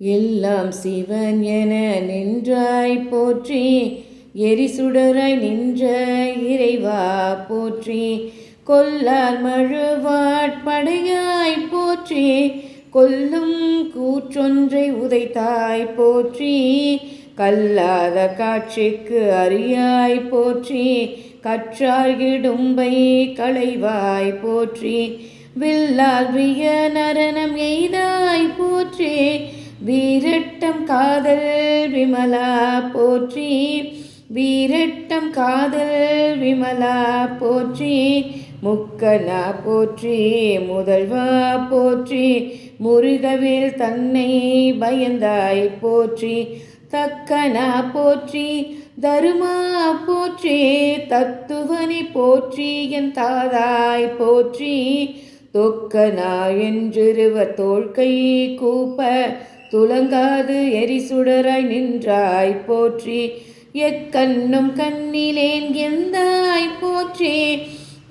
எல்லாம் சிவன் என நின்றாய் போற்றி எரிசுடராய் நின்ற இறைவா போற்றி கொல்லார் மழுவாட்படையாய் போற்றி கொல்லும் கூற்றொன்றை உதைத்தாய் போற்றி கல்லாத காட்சிக்கு அறியாய் போற்றி கற்றார் இடும்பை களைவாய் போற்றி வில்லால் விய நரணம் எய்தாய் போற்றி வீரட்டம் காதல் விமலா போற்றி. வீரட்டம் காதல் விமலா போற்றி. முக்கனா போற்றி முதல்வா போற்றி. முருகவில் தன்னை பயந்தாய் போற்றி. தக்கனா போற்றி தருமா போற்றி. தத்துவனை போற்றி என் தாதாய் போற்றி. தொக்கனா என்றிருவர் தோள்கை கூப்ப துலங்காது எரிசுடராய் நின்றாய் போற்றி. எக்கண்ணும் கண்ணிலேன் எந்தாய் போற்றி.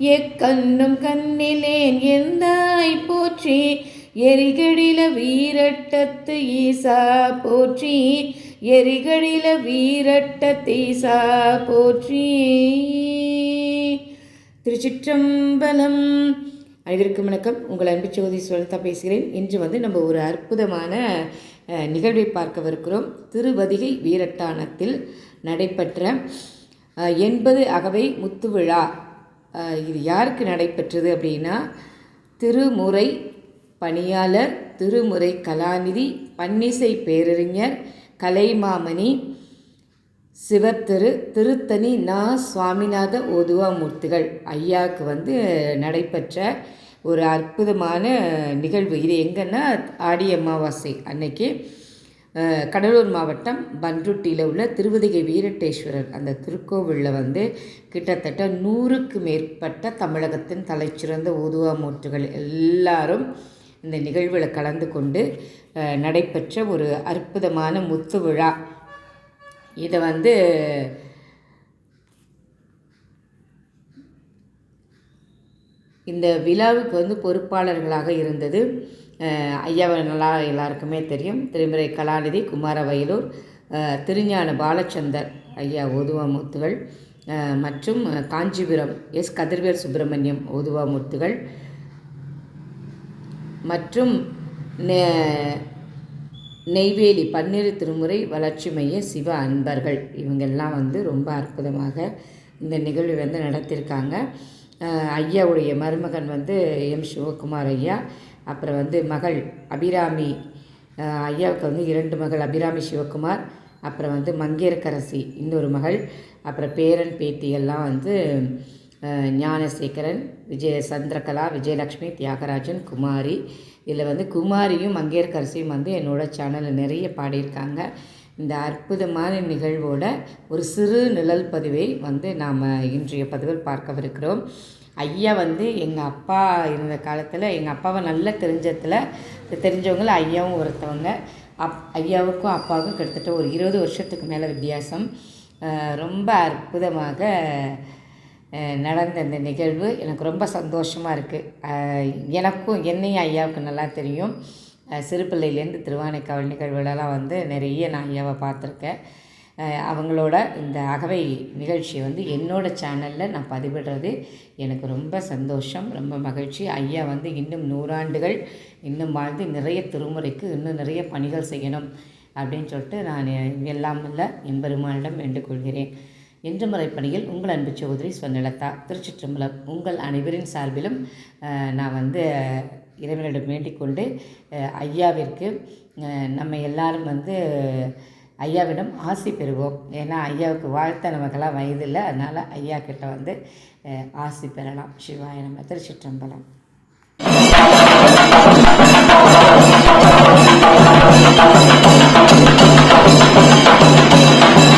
எக்கண்ணும் கண்ணிலேன் எந்தாய் போற்றி. எரிகடில வீரட்டத்து ஈசா போற்றி. எரிகடில வீரட்டத்து ஈசா போற்றி. திருச்சிற்றம்பலம் அனைவருக்கும் வணக்கம். உங்கள் அன்பு சோதி சுவலதா பேசுகிறேன். இன்று வந்து நம்ம ஒரு அற்புதமான நிகழ்வை பார்க்கவிருக்கிறோம். திருவதிகை வீரட்டானத்தில் நடைபெற்ற எண்பது அகவை முத்து விழா. இது யாருக்கு நடைபெற்றது அப்படின்னா திருமுறை பணியாளர் திருமுறை கலாநிதி பன்னிசை பேரறிஞர் கலைமாமணி சிவத்திரு திருத்தணி நா சுவாமிநாத ஓதுவாமூர்த்திகள் ஐயாவுக்கு வந்து நடைபெற்ற ஒரு அற்புதமான நிகழ்வு. இது எங்கன்னா ஆடி அமாவாசை அன்னைக்கு கடலூர் மாவட்டம் பன்ருட்டியில் உள்ள திருவதிகை வீரட்டேஸ்வரர் அந்த திருக்கோவிலில் வந்து கிட்டத்தட்ட நூறுக்கு மேற்பட்ட தமிழகத்தின் தலைச்சிறந்த ஓதுவாமூர்த்திகள் எல்லாரும் இந்த நிகழ்வில் கலந்து கொண்டு நடைபெற்ற ஒரு அற்புதமான முத்து விழா. இதை வந்து இந்த விழாவுக்கு வந்து பொறுப்பாளர்களாக இருந்தது. ஐயாவை நல்லா எல்லாருக்குமே தெரியும். திருமுறை கலாநிதி குமாரவயலூர் அஹ், திருஞான பாலச்சந்தர் ஐயா ஓதுவாமூர்த்திகள் மற்றும் காஞ்சிபுரம் எஸ். கதிர்வேல் சுப்பிரமணியம் ஓதுவாமூர்த்திகள் மற்றும் நெய்வேலி பன்னிரு திருமுறை வளர்ச்சி மைய சிவ அன்பர்கள். இவங்கெல்லாம் வந்து ரொம்ப அற்புதமாக இந்த நிகழ்வு வந்து நடத்தியிருக்காங்க ஐயாவுடைய மருமகன் வந்து எம் சிவகுமார் ஐயா அப்புறம் வந்து மகள் அபிராமி ஐயாவுக்கு வந்து இரண்டு மகள் அபிராமி சிவகுமார் அப்புறம் வந்து மங்கேற்கரசி இன்னொரு மகள் அப்புறம் பேரன் பேத்தியெல்லாம் வந்து ஞானசேகரன் விஜய சந்திரகலா விஜயலக்ஷ்மி தியாகராஜன் குமாரி இதில் வந்து குமாரியும் மங்கையர்கரசியும் வந்து என்னோடய சேனலில் நிறைய பாடியிருக்காங்க. இந்த அற்புதமான நிகழ்வோட ஒரு சிறு நிழல் பதிவை வந்து நாம் இன்றைய பதிவில் பார்க்கவிருக்கிறோம். ஐயா வந்து எங்கள் அப்பா இருந்த காலத்தில் எங்கள் அப்பாவை நல்லா தெரிஞ்சதில் தெரிஞ்சவங்கள ஐயாவும் ஒருத்தவங்க. அப் ஐயாவுக்கும் அப்பாவுக்கும் கிட்டத்தட்ட ஒரு இருபது வருஷத்துக்கு மேலே வித்தியாசம். ரொம்ப அற்புதமாக நடந்த இந்த நிகழ்வு எனக்கு ரொம்ப சந்தோஷமாக இருக்குது எனக்கும் என்னையும் ஐயாவுக்கு நல்லா தெரியும். அஹ் சிறு பிள்ளையிலேருந்து திருவானைக்காவல் நிகழ்வுகளெல்லாம் வந்து நிறைய நான் ஐயாவை பார்த்துருக்கேன். அவங்களோட இந்த அகவை நிகழ்ச்சியை வந்து என்னோடய சேனலில் நான் பதிவிடுறது எனக்கு ரொம்ப சந்தோஷம் ரொம்ப மகிழ்ச்சி. ஐயா வந்து இன்னும் நூறாண்டுகள் இன்னும் வாழ்ந்து நிறைய திருமுறைக்கு இன்னும் நிறைய பணிகள் செய்யணும் அப்படின்னு சொல்லிட்டு நான் எல்லாம் இல்லை எம்பெருமானிடம் வேண்டுகொள்கிறேன். இன்று முறைப்பணியில் உங்கள் அன்பு சகோதரி சொன்னலதா திருச்சிற்றம்பலம் உங்கள் அனைவரின் சார்பிலும் நான் வந்து இறைவனிடம் வேண்டிக் கொண்டு ஐயாவிற்கு நம்ம எல்லாரும் வந்து ஐயாவிடம் ஆசி பெறுவோம். ஏன்னா ஐயாவுக்கு வாழ்த்த நமக்கெல்லாம் வயதில்லை. அதனால் ஐயா கிட்ட வந்து ஆசி பெறலாம். சிவாய நம்ம திருச்சிற்றம்பலம். ஆ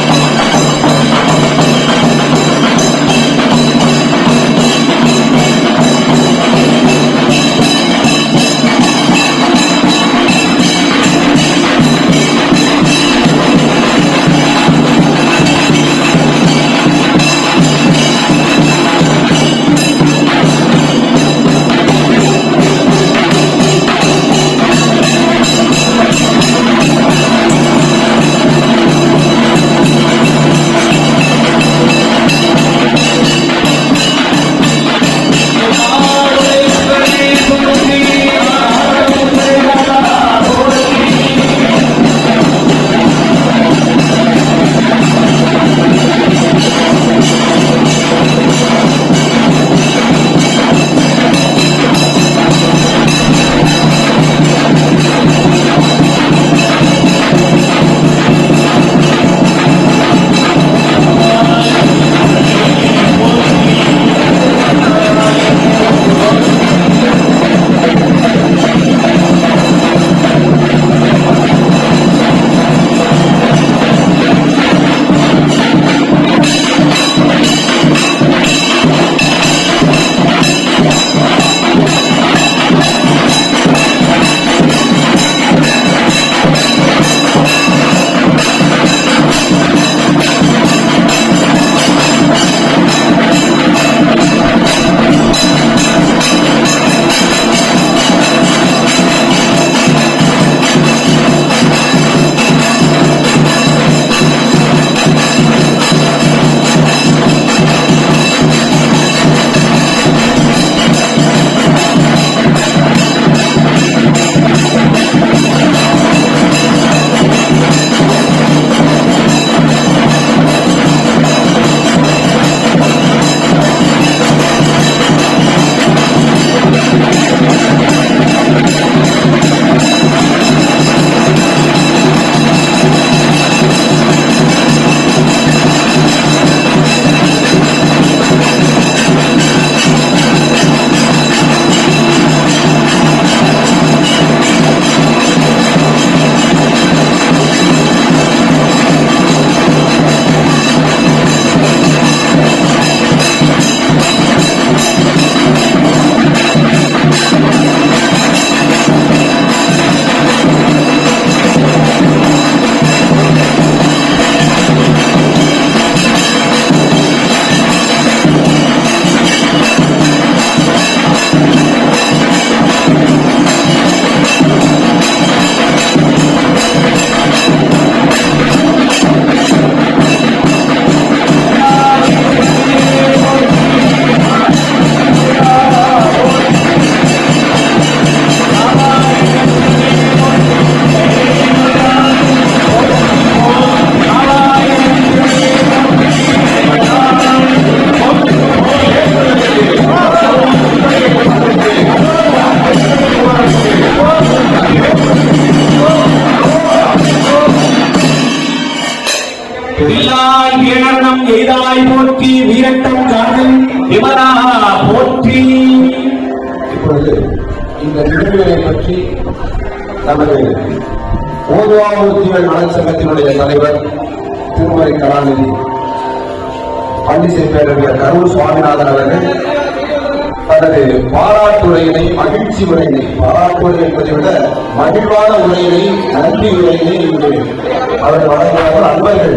வில்லாய் வீரணம் எய்தாய் போற்றி வீரட்டம் காதல் விமலா போற்றி. இப்பொழுது இந்த நிகழ்வுகளை பற்றி நமது ஓதுவாமூர்த்திகள் நலச்சங்கத்தினுடைய தலைவர் திருமலை கலாநிதி பண்டிசை பேரறிஞர் கரூர் சுவாமிநாதன் அவர்கள் தனது பாராட்டுரையினை மகிழ்ச்சி உரையினை பாராட்டுரை என்பதை விட மகிழ்வான உரையினை நன்றி உரையினை இங்கு அவர் வழங்குவார்கள் அன்பர்கள்.